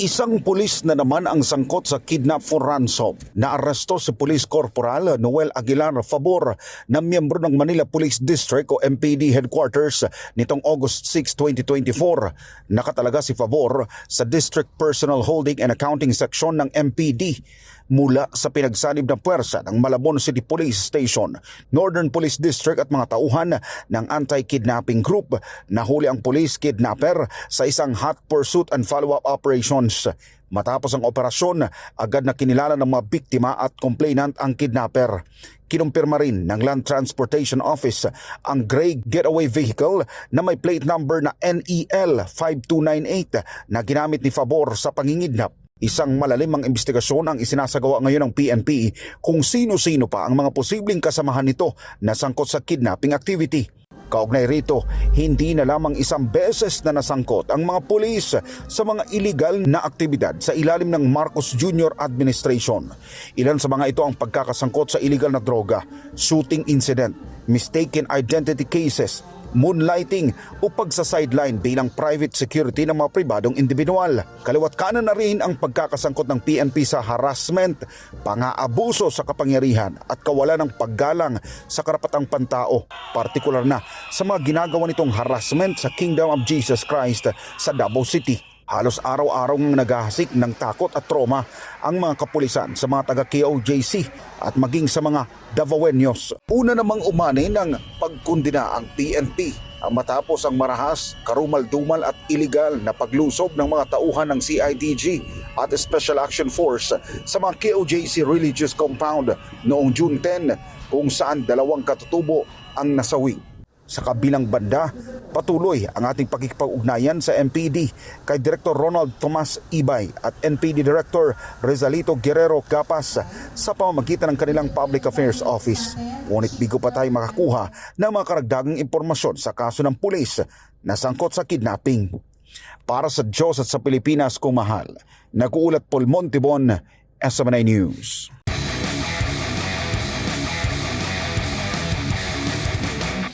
Isang pulis na naman ang sangkot sa kidnap for ransom. Naaresto si Police Corporal Noel Aguilar Favor na miyembro ng Manila Police District o MPD Headquarters nitong August 6, 2024. Nakatalaga si Favor sa District Personal Holding and Accounting Section ng MPD mula sa pinagsanib na puwersa ng Malabon City Police Station, Northern Police District at mga tauhan ng anti-kidnapping group. Nahuli ang police kidnapper sa isang hot pursuit and follow-up operations. Matapos ang operasyon, agad na kinilala ng mga biktima at complainant ang kidnapper. Kinumpirma rin ng Land Transportation Office ang gray getaway vehicle na may plate number na E NEL 5298 na ginamit ni Favor sa pangingidnap. Isang malalimang investigasyon ang isinasagawa ngayon ng PNP kung sino-sino pa ang mga posibleng kasamahan nito na sangkot sa kidnapping activity. Kaugnay rito, hindi na lamang isang beses na nasangkot ang mga pulis sa mga illegal na aktibidad sa ilalim ng Marcos Jr. Administration. Ilan sa mga ito ang pagkakasangkot sa illegal na droga, shooting incident, mistaken identity cases, moonlighting o pagsa-sideline bilang private security ng mga pribadong individual. Kaliwat kanan na rin ang pagkakasangkot ng PNP sa harassment, pang-aabuso sa kapangyarihan at kawalan ng paggalang sa karapatang pantao, partikular na sa mga ginagawa nitong harassment sa Kingdom of Jesus Christ sa Davao City. Halos araw-araw ng naghahasik ng takot at trauma ang mga kapulisan sa mga taga KOJC at maging sa mga Davaoenos. Una namang umani ng pagkundina ang PNP ang matapos ang marahas, karumal-dumal at iligal na paglusob ng mga tauhan ng CIDG at Special Action Force sa mga KOJC Religious Compound noong June 10 kung saan dalawang katutubo ang nasawi. Sa kabilang banda, patuloy ang ating pagkikipag-ugnayan sa MPD kay Director Ronald Tomas Ibay at NPD Director Rezalito Guerrero Gapas sa pamamagitan ng kanilang Public Affairs Office. Ngunit bigo pa tayo makakuha ng mga karagdagang impormasyon sa kaso ng pulis na sangkot sa kidnapping. Para sa Diyos at sa Pilipinas kung mahal, nag-uulat Paul Montibon, SMNI News.